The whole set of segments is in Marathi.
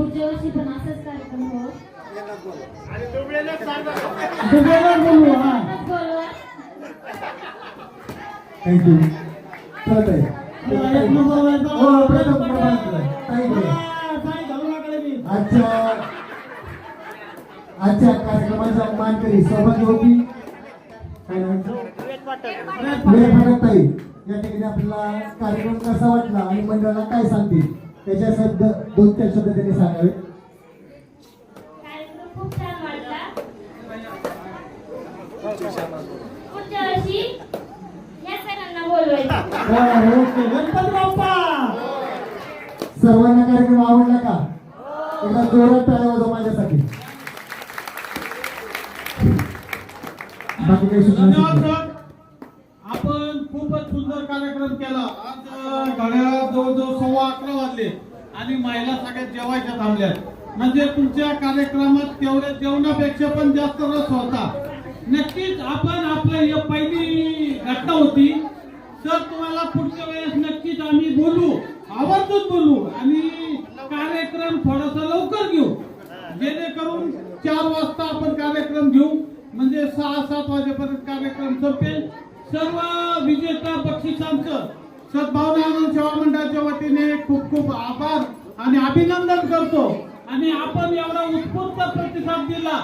पुढच्या वर्षी पण असंच कार्यक्रम हो थँक्यू. हो प्रथम ताई बोला. रे मी. आजच्या आजच्या कार्यक्रमाचा मानकरी सहभागी होती काय नाव ताई या ठिकाणी आपल्याला कार्यक्रम कसा वाटला आणि मंडळाला काय सांगतील त्याच्या शब्द दोन चार शब्द त्यांनी सांगावे. हो, सर्वांना कार्यक्रम आवडला का? एकदा जोरात टाळ्या वाजवा माझ्यासाठी. बाकी काही सूचना सुंदर कार्यक्रम केला. आज घड्याळा जवळ जवळजवळ सव्वा अकरा वाजले आणि महिला सगळ्यात जेवायच्या थांबल्या म्हणजे तुमच्या कार्यक्रमात तेवढ्या जेवणापेक्षा पण जास्त रस होता. नक्कीच आपण आपलं ही पहिली घटना होती. सर तुम्हाला पुढच्या वेळेस नक्कीच आम्ही बोलू. आवर्जून बोलू आणि कार्यक्रम थोडासा लवकर घेऊ. जेणेकरून चार वाजता आपण कार्यक्रम घेऊ. म्हणजे सहा सात वाजेपर्यंत कार्यक्रम संपेल. विजेता बक्षिसांचं सद्भावना आनंद सेवा मंडळाच्या वतीने खूप खूप आभार आणि अभिनंदन करतो. आणि आपण एवढा उत्स्फूर्त प्रतिसाद दिला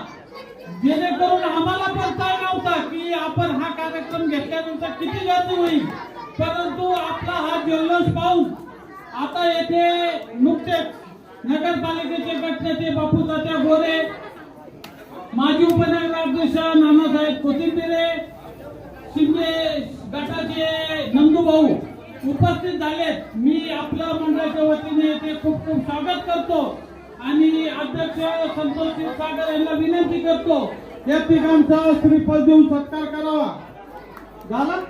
जेणेकरून आम्हाला पण काय नव्हता की आपण हा कार्यक्रम घेतल्यानंतर किती गर्दी होईल. परंतु आपला हा जल्लोष पाहून आता येथे नुकतेच नगरपालिकेचे गटनेते बापूजात्या गोरे माजी उपनगराध्यक्ष नानासाहेब कोथिंबिरे शिंदे नंदू नंदूभाऊ उपस्थित झालेत. मी आपल्या मंडळाच्या वतीने ते खूप खूप स्वागत करतो. आणि अध्यक्ष संतोष क्षीरसागर यांना विनंती करतो. या ठिकाणचा श्रीफल देऊन सत्कार करावा. झाला?